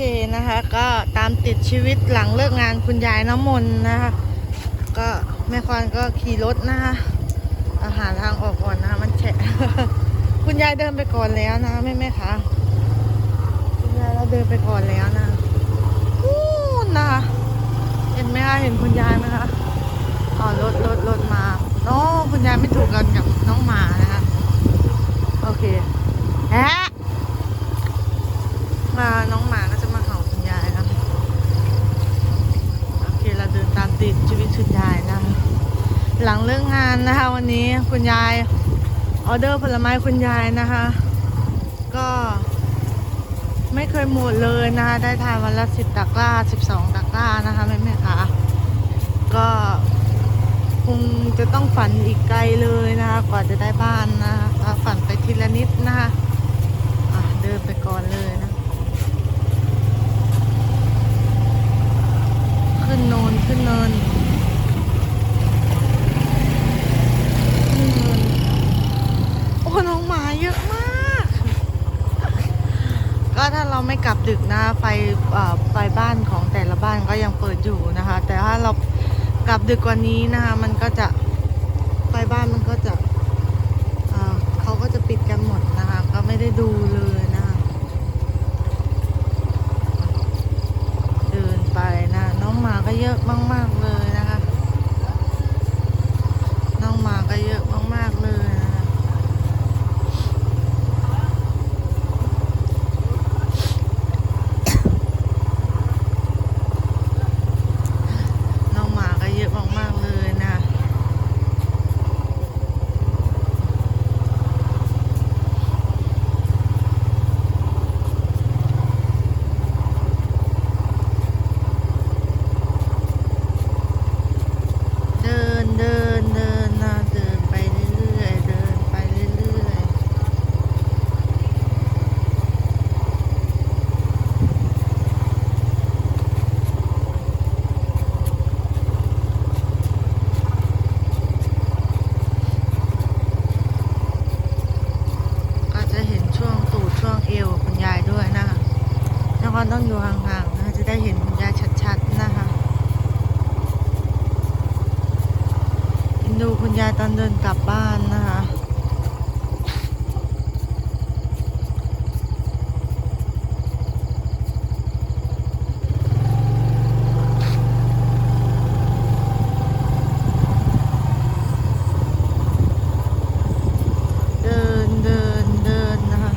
เคนะคะ ก็ตามติดชีวิตหลังเลิกงานคุณยายน้ำมนต์นะคะ ก็แม่ควานก็ขี่รถนะคะ อาหารทางออกก่อนนะคะ มันแฉะคุณยายเดินไปก่อนแล้วนะแม่แม่คะคุณยายเราเดินไปก่อนแล้วนะนู่นนะคะเห็นไหมคะเห็นคุณยายไหมคะอ๋อรถรถรถมาโอ้คุณยายไม่ถูกกันกับน้องหมานะคะโอเคแอะมาน้องหมาก็จะมาเห่าคุณยายนะ โอเคเราเดิน ตามติดชีวิตคุณยายนะคะ หลังเลิกงานนะคะ วันนี้คุณยายออเดอร์ผลไม้คุณยายนะคะ ก็ไม่เคยหมดเลยนะคะ ได้ทานวันละสิบตะกร้าสิบสองตะกร้านะคะแม่แม่คะก็คงจะต้องฝันอีกไกลเลยนะคะกว่าจะได้บ้านนะคะฝันไปทีละนิดนะคะะเดินไปก่อนเลยนะ ขึ้นโนนขึ้นเนินขึ้นเนิน โอ้น้องหมาเยอะมาก ก็ถ้าเราไม่กลับดึกนะไฟไฟบ้านของแต่ละบ้านก็ยังเปิดอยู่นะคะ แต่ถ้าเรากลับดึกกว่านี้นะคะมันก็จะไฟบ้านมันก็จะเขาก็จะปิดกันหมดนะคะ ก็ไม่ได้ดูเลยนะคะ เดินไปนะ น้องหมา ก็เยอะมาก ๆ เลยนะคะ น้องหมาก็เยอะมาก ๆ เลยนะคะน้องหมาก็เยอะมาก ๆ เลยนะ เดินเดินเดินนะเดินไปเรื่อยๆเดินไปเรื่อยๆก็จะเห็นช่วงตูดช่วงเอวคุณยายด้วยนะคะ แล้วก็ต้องอยู่ห่างๆนะคะจะได้เห็นคุณยายชัดๆนะคะดูคุณยายตอนเดินกลับบ้านนะคะ เดินเดินเดินนะคะ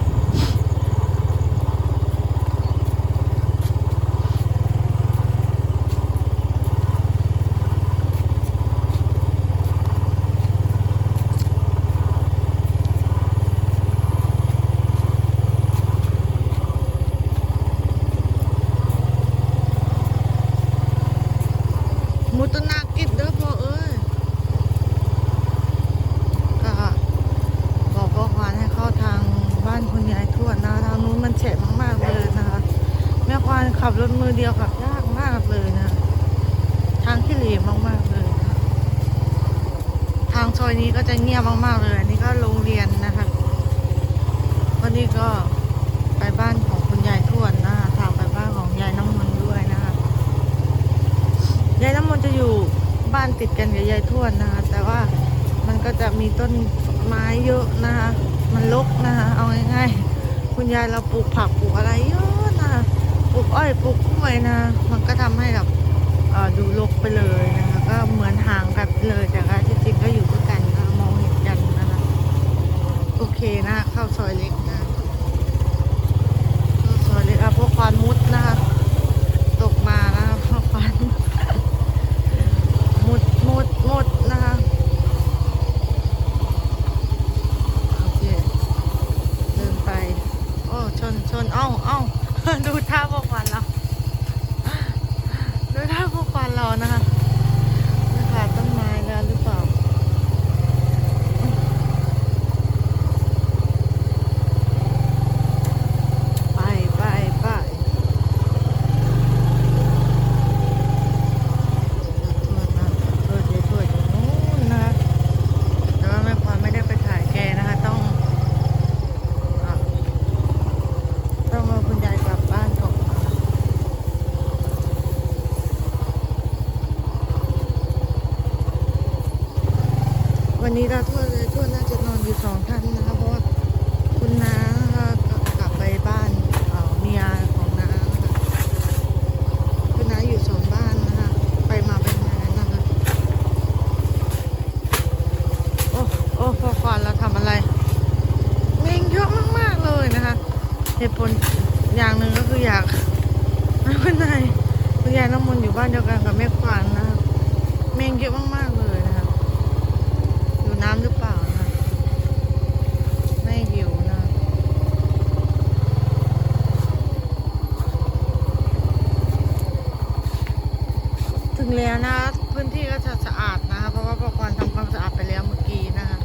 มุตนากิจเด้อพ่อเอ้ย ก็บอกพ่อควานให้เข้าทางบ้านคุณยายทวดนะทางนู้นมันแฉะมากๆเลยนะคะแม่ควานขับรถมือเดียวขับยากมากเลยนะ ทางที่เหลี่ยมมากๆเลยนะทางซอยนี้ก็จะเงียบมากๆเลยอันนี้ก็โรงเรียนนะคะวันนี้ก็ไปบ้านของคุณยายทวดนะคะทางไปบ้านของยายน้ำมนต์ด้วยนะคะ ยายน้ำมนต์จะอยู่ บ้านติดกันกับยายทวดนะคะ แต่ว่ามันก็จะมีต้นไม้เยอะนะคะ มันรกนะคะ เอาง่ายๆ คุณยายเราปลูกผักปลูกอะไรเยอะนะคะปลูกอ้อยปลูกกล้วยนะ มันก็ทำให้แบบดูรกไปเลยนะคะ ก็เหมือนห่างกันเลยแต่ว่าที่จริงก็อยู่ด้วยกันนะมองเห็นกันนะคะ โอเคนะเข้าซอยเล็กนะเข้าซอยเล็กอะพวกควานมุดนะคะ ตกมานะคะพวกควาน มุดมุดมุดนะคะ โอเค เดินไป โอ้ ชนชนเอ้าเอ้า ดูท่าพวกวันเรา ดูท่าพวกวันเรานะคะไม่ขาดต้นไม้แล้วหรือเปล่า วันนี้เราทวดเลยทวดน่าจะนอนอยู่สองท่านนะคะ เพราะว่าคุณน้านะคะก็กลับไปบ้านเอ่อเมียของน้านะคะคุณน้าอยู่สองบ้านนะคะ ไปมาเป็นงานนะคะ โอ้ โอ้พอก่อนเราทำอะไร เมงเยอะมากๆเลยนะคะเหตุผลอย่างหนึ่งก็คืออยากให้คุณนายคุณยายน้ำมนต์อยู่บ้านเดียวกันกับแม่ควานนะคะเมงเยอะมากๆเลยนะคะอยู่น้ำหรือเปล่านะไม่หิวนะ ถึงแล้วนะพื้นที่ก็จะสะอาดนะคะ เพราะว่าพอก่อนทำความสะอาดไปแล้วเมื่อกี้นะคะ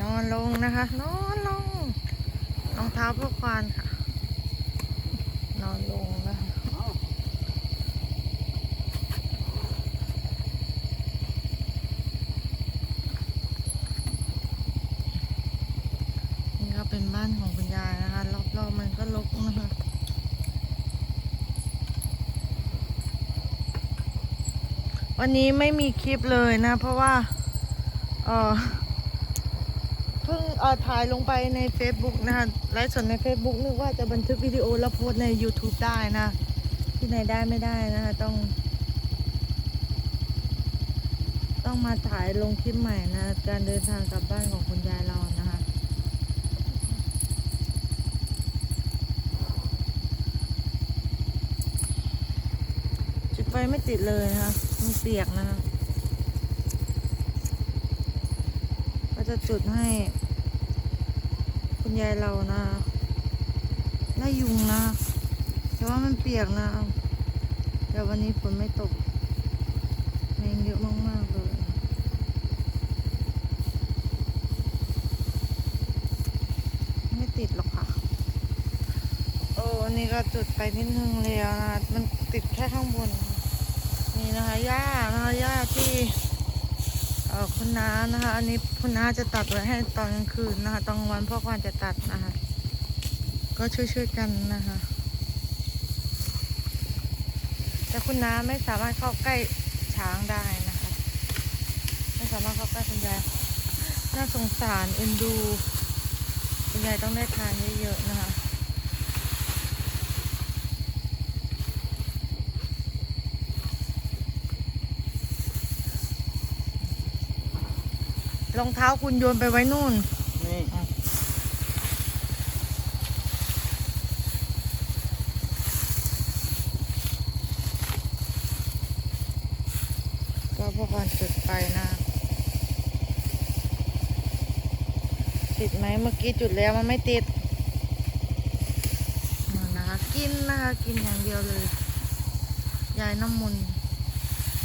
นอนลงนะคะ นอนลงรองเท้าพวกควานค่ะ นอนลงนะคะ นี่ก็ เป็นบ้านของคุณยายนะคะ รอบๆมันก็รกนะคะวันนี้ไม่มีคลิปเลยนะ เพราะว่าเออเพิ่งเออถ่ายลงไปใน Facebook นะคะไลฟ์สดใน Facebook นึกว่าจะบันทึกวิดีโอแล้วโพสใน YouTube ได้นะ ที่ไหนได้ไม่ได้นะคะต้อง ต้องมาถ่ายลงคลิปใหม่นะ การเดินทางกลับบ้านของคุณยายเรานะคะ จุด ไฟไม่ติดเลยนะคะมันเปียกนะคะก็จะจุดให้ คุณยายเรานะไล่ยุงนะ แต่ว่ามันเปียกนะแต่วันนี้ฝนไม่ตกแมงเยอะมาก ๆ เลยไม่ติดหรอกค่ะโอ้อันนี้ก็จุดไปนิดนึงแล้วนะ มันติดแค่ข้างบน นี่นะคะหญ้านะคะหญ้าที่เออคุณน้านะคะ อันนี้คุณน้าจะตัดไว้ให้ตอนกลางคืนนะคะตอนวันพ่อควานจะตัดนะคะ ก็ช่วยๆกันนะคะ แต่คุณน้าไม่สามารถเข้าใกล้ช้างได้นะคะ ไม่สามารถเข้าใกล้คุณยายน่าสงสารเอ็นดูคุณยายต้องได้ทานเยอะๆนะคะ รองเท้าคุณโยนไปไว้นู่น นี่ก็พวกมันจุดไปนะติดไหมเมื่อกี้จุดแล้วมันไม่ติดนั่นนะคะกินนะคะกินอย่างเดียวเลย ยายน้ำมุนต์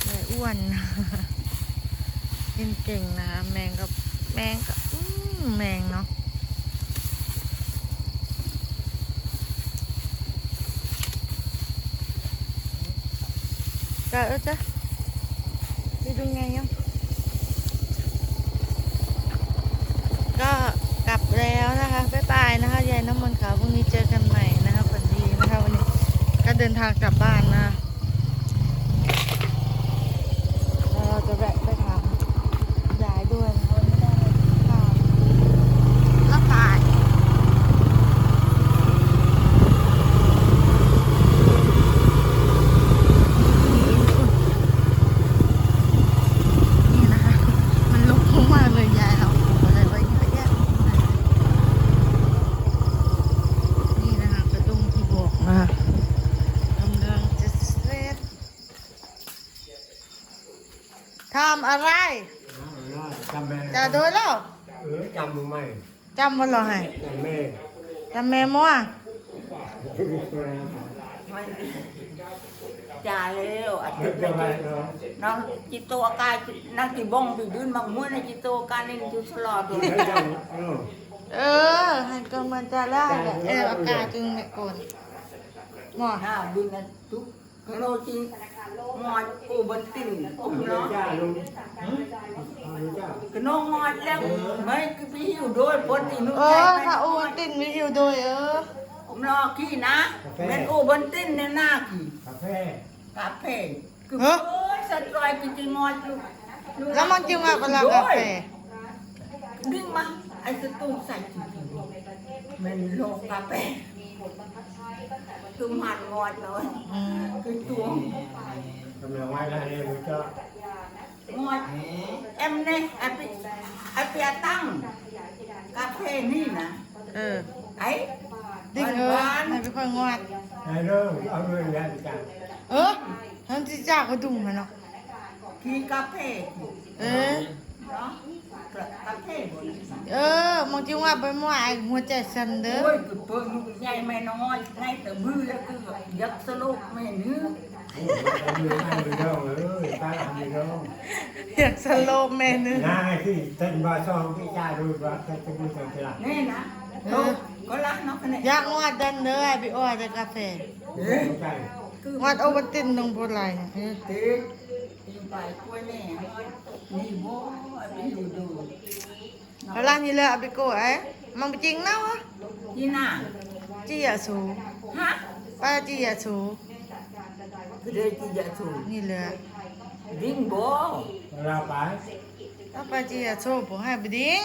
ยายอ้วน กินเก่งนะคะแมงกับแมงกับแมงเนาะก็เออจ้ะไปดูไงยังก็กลับแล้วนะคะบ๊ายบายนะคะยายน้ำมันขาวพรุ่งนี้เจอกันใหม่นะคะฝันดีนะคะวันนี้ก็เดินทางกลับบ้านนะเราจะแวะไปถามยายด้วยนะคะวันนี้ได้อะไรกินข้าวแล้วขายนี่นะคะ มันลุกมากเลยยายเราอะไรไว้เยอะแยะนี่นะคะกระดุมที่บอกนะคะกำลังจะเสร็จ ทำอะไร จำแม่จะโดนแล้วเออจำมึงไหมจำมันหรอไงจำแม่จำแม่มั่วจ่าเร็วอาทิตย์จำไมเนาะน้องจิตโตอาการนักติบ้องดื้อดื้นบางมื้อในจิตโตอาการนี่จุสลอดเลยไม่จำเออเออให้กำมันจะได้แหละเอออากาศจึงไม่ก่อนหมอหน้าดึงกันทุกโลจิง งอดอูบนติ่นอุ้มเนาะจ้าลุงจ้ากระนองงอดแล้วไม่คือพี่อยู่ด้วยปนอีนุ่เออถ้าโอนตินวิวโดยเออนอกขี้นะเป็นอูบนตินในหน้าขี้กาแฟกาแฟคือเอ้ยสตรอยกินจริงอยอยู่แล้วมันจึงมาเป็นกาแฟดึงมาไอ้สตูใส่จริงๆมันโลกาแฟ คือมันงอยเลยอืมคือตัวกำลังไว้แล้วเนี่ยมันก็งอยเอ็มเนี่ยไอ้ปีไอ้เปียตั้งกาแฟนี่นะเออไอ้ดิ้งเออให้ไปค่อยงอดไอ้เรื่องเอาเรื่องยาดีจังเออทั้งที่จ้าก็ดุ่มมันเนาะกินกาแฟเออเนาะ กาแฟหมดเออมองจึงว่าไปมั่วไอ้หัวใจสั่นเด้อโอ้ยคือเปิ้ลลูกใหญ่แม่น้อยไงแต่มือแล้วคือยักษ์สลบแม่เนื้อเอาเรื่องเอาเรื่องเลยตาเอาเรื่องอยากสโลว์แม่นึงน้าที่เส้นบาซองที่จ้าดูว่าจะจะมีสัญลักษณ์นี่นะโตก็รักเนาะคะแนนอยากงอดดันเด้อไอ้พี่อ้อยแต่กาแฟเอ๊ะใช่คืองอดโอวัลตินตรงโบราณเนี่ยเออติดกินไปกล้วยแม่นี่โว้ยไปดูดู เอาล่ะนี่เลยเอาไปโกะไอ้มันจริงเนาะที่หน้าจีอย่าสูฮะป้าจีอย่าสูคือเด็กที่จะสูนี่เลยดิ้งโบเราไปถ้าป้าจีอย่าสูผมให้ไปดิ้ง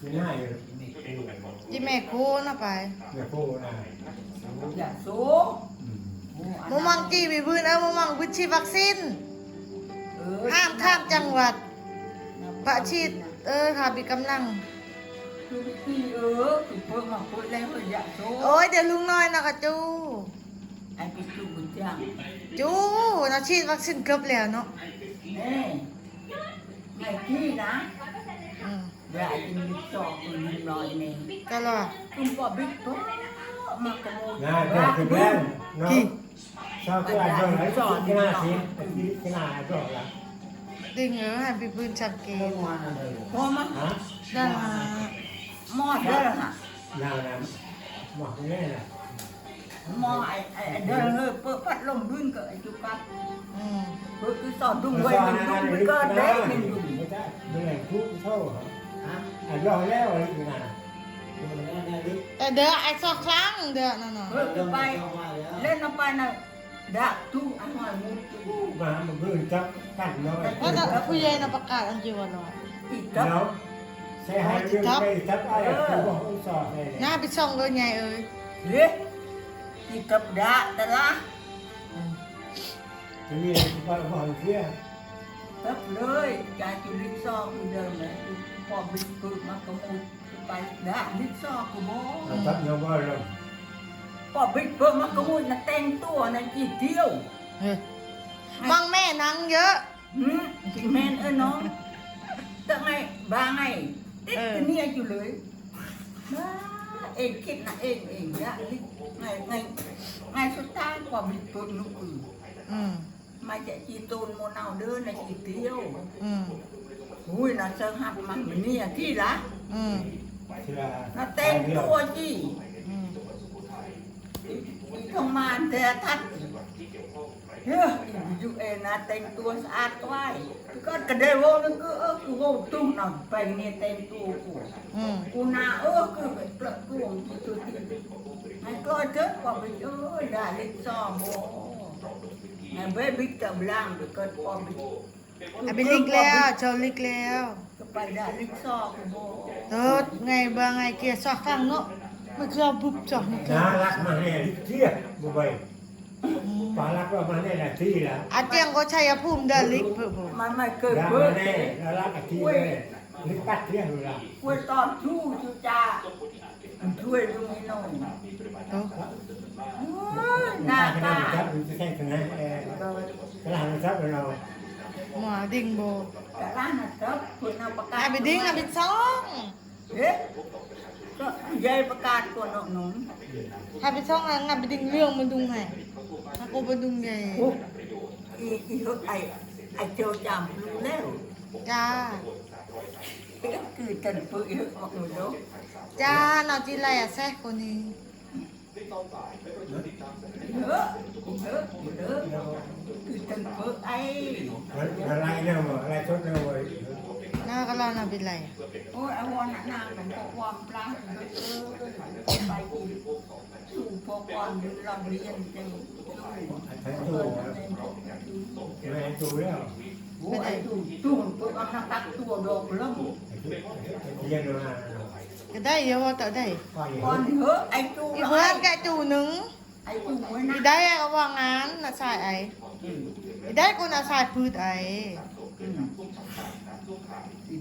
ที่หน้าอยู่จีแม่โคนะไปอย่าพูดนะอยากสูมุมังจีไปพื้นเออมุมังพื้นชีดวัคซีนเออห้ามข้ามจังหวัดประชีด เออค่ะมีกำลัง คือพี่เออคือเพิ่งมาคุยแล้วอยากสูโอ้ยเดี๋ยวลุงน้อยนะกะจู ไอ้พี่จูบุญจังจูเราฉีดวัคซีนเกือบแล้วเนาะนี่ไอ้พี่นะอืมเดี๋ยวไอ้กินบิ๊กซอกมันลอยนี่ก็รอคุณก็บิ๊กปุ๊บมาขโมยน้าจะถึงแล้วเนาะชอบที่อ่านเรื่องไหนชอบที่หน้าสิที่ที่หน้าอ่านเรื่องละ ดึงเออให้ไปพื้นชักเกณฑ์พอมาฮะได้หม้อเด้อฮะนางนะหมอกแน่น่ะหม้อไอ้ไอ้เด้อเฮ้ยเปิดพัดลมดึงก็ไอ้จุกับอืมเปิดคือสอนดุ้งไว้มันดุ้งมันก็ได้มันดุ้งไม่ใช่เป็นแหล่งทุกเท่าเหรอฮะอ่านรอแล้วอะไรอยู่น่ะแต่เด้อไอ้สองครั้งเด้อนั่นน่ะเฮ้ยไปเล่นน้ำไปน่ะ ดักตู้อันหอยมุกมามันเพิ่งจับกันน้อยเพราะแต่ผู้ใหญ่นะประกาศอันจีวันรอยอีกกับแล้วใช้ให้เรื่องไปจับไอะไรคือบอกอุตส่าเลยหน้าไปส่องเลยใหญ่เอ้ยเฮ้ยอีกกับดักแต่ละจะมีอะไรบ้างบ้างเที่ยกับเลยใจจุลิซอกคือเดิมเลยพอบิ๊กปุ๊บมาขโมยไปดักลิซอกกูบอกจับยังบ่ลง พอบิ๊กปุ๊บมาขโมยน่ะแต่งตัวน่ะจีเที่ยวเฮ้ยฟังแม่นังเยอะ หืมจิแมนเอ้ยน้องแต่ไงบางไงติดกันเนี่ยอยู่เลยบ้าเองคิดนะเองเองนะไงไงไงสุดท้ายพอบิ๊กปุ๊บนุกอืออืมมาจะจีตูนโมนเอาเดินในจีเที่ยวอืมอุ้ยน่ะเซิงหับมันมันเนี่ยที่ละอืมเชื่อน่ะแต่งตัวจี อืมอีทองมานแต่ทัดเฮ้ยอยู่เองนะแต่งตัวสะอาดกว้ายก็กระเดวนั่นก็เออกูโว้ตุ้มหน่อยไปเนี่ยแต่งตัวกูอืมกูนาเออคือไปเปลือกตัวที่ตัวที่ให้ก็เถอะว่าไปเอ้ยได้เล็กซ้อมโบไงเบ้บิ๊กกับล่างไปก็พอไปไอ้ไปลิกแล้วโชว์ลิกแล้วก็ไปได้เล็กซ้อมโบโตดไงบางไงเกียร์สอกข้างเนาะ มันคือบุบจ่องนี่น่ารักมาแน่เที่ยบุบไปปารักว่ามาแน่ละที่ละอาเตียงก็ชัยภูมิเดลิกเพิ่มมันไม่เคยรักเบิมาดแน่แล้วรักกับที่แน่ลิปัดเที่ยงเวลาคุยตอนชู้ชูจ้ามันช่วยลุงให้หน่อยโตโอ้ยหน้าตาจับมันจะแค่ตรงนั้นเออกระดาษมันจับเราหมาดิ่งโบแต่ร้านน่ะครับคุณเอาประกาศไอ้ไปดิ่งไอ้ไปซ่องเอ๊ะ ก็ยายประกาศก่อนหนุ่มไอ้ไปซ่องแล้วไงไปดิ่งเรื่องมันดุงไงถ้ากูไปดุงไงโอ้อีอีรถไอ้ไอ้เจ้าจำรู้แล้วจ้าเอ๊ะคือจันปื้อเยอะออกหมดแล้วจ้าเนาจีไรอะแซ่คนนี้เยอะเยอะเยอะคือจันปื้อไอ้อะไรเนี่ยอะไรชดเนี่ยเว้ยเหน้าก็ร้อนอะเป็นไรโอ้ยเอาวันนางมันพกความปลาเออเออไปกินสู่พกความเราเรียนจังใช้ตู้ไม่ให้ตู้แล้วโอ้ยตู่ตู่ตัวเอาตักตัวดอกล้มเรียนมาก็ได้เยอะว่าแต่ได้ก็อย่างก่อนนี้เถอะไอ้ตู่อีเพื่อนแกจูหนึ่งไอ้ตู่ไว้อีนะได้เอาวางงานน่ะใส่ไออีได้กูน่ะใส่พืชไอ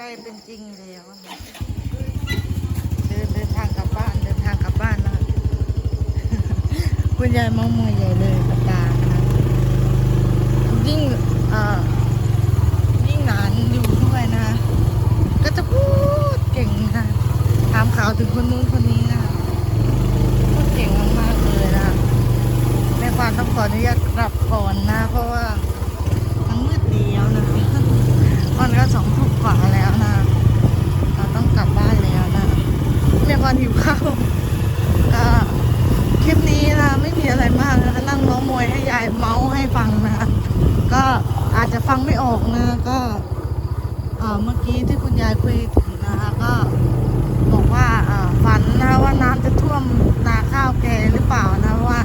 ใกล้เป็นจริงแล้วเดินทางกลับบ้านเดินทางกลับบ้านนะคุณยายมองมือใหญ่เลยกับตาค่ะยิ่งอ่อยิ่งนานอยู่ด้วยนะ ก็จะพูดเก่งนะถามข่าวถึงคนนู้นคนนี้นะพูดเก่งมากๆเลยนะในความต้องขออนุญาตกลับก่อนนะ เพราะว่ามันมืดแล้วนะคะ มันก็สองทุ่มกว่าแล้วนะ เราต้องกลับบ้านแล้วนะแม่ค วานหิวข้าวก็คลิปนี้นะไม่มีอะไรมากนะคะนั่งล้อมวยให้ยายเมาส์ให้ฟังนะคะก็อาจจะฟังไม่ออกนะก็เมื่อกี้ที่คุณยายคุยถึงนะคะก็บอกว่าฝันนะว่าน้ำจะท่วมนาข้าวแกหรือเปล่านะว่า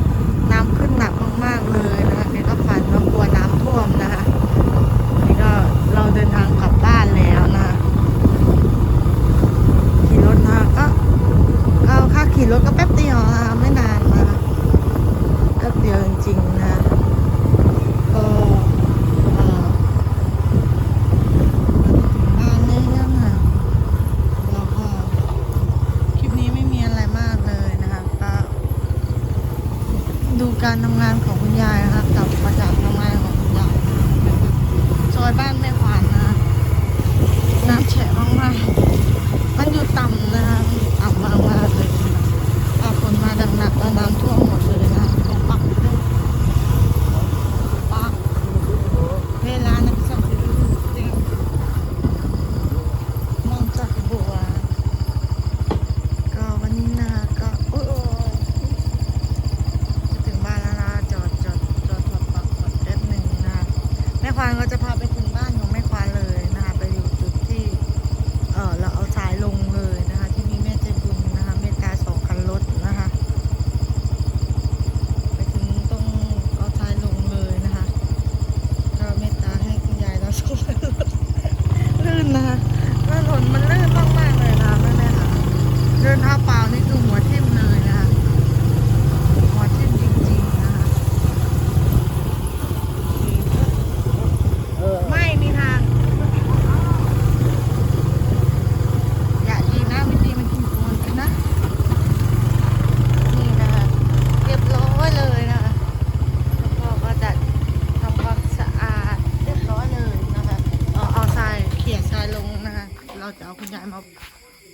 เราจะเอาคุณยายมา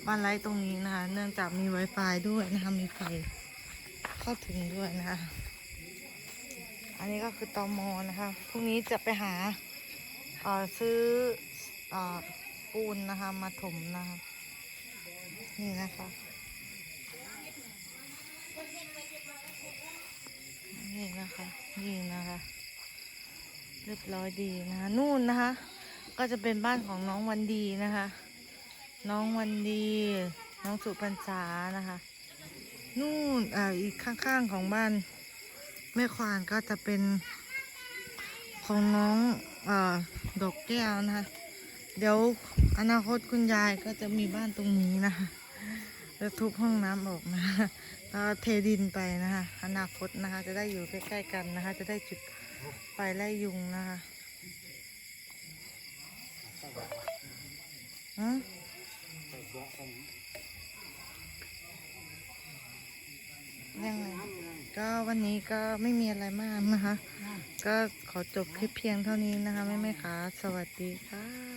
บ้านไร้ตรงนี้นะคะเนื่องจากมี Wi-Fi ด้วยนะคะมีไฟเข้าถึงด้วยนะคะ อันนี้ก็คือตอมอนะคะพรุ่งนี้จะไปหาซื้ออปูนนะคะมาถมนะคะนี่นะคะนี่นะคะนี่นะคะ เรียบร้อยดีนะคะ นู่นนะคะ ก็จะเป็นบ้านของน้องวันดีนะคะ น้องวันดี น้องสุพรรษานะคะ นู่นอ่าอีกข้างๆของบ้าน แม่ควานก็จะเป็นของน้องอดอกแก้วนะคะ เดี๋ยวอนาคตคุณยายก็จะมีบ้านตรงนี้นะคะจะทุบห้องน้ำออกนะคะแล้วเทดินไปนะคะ อนาคตนะคะ จะได้อยู่ใกล้ๆกันนะคะ จะได้จุดไฟไล่ยุงนะคะอืม ยังไงก็วันนี้ก็ไม่มีอะไรมากนะคะ ก็ขอจบคลิปเพียงเท่านี้นะคะแม่แม่ๆค่ะสวัสดีค่ะ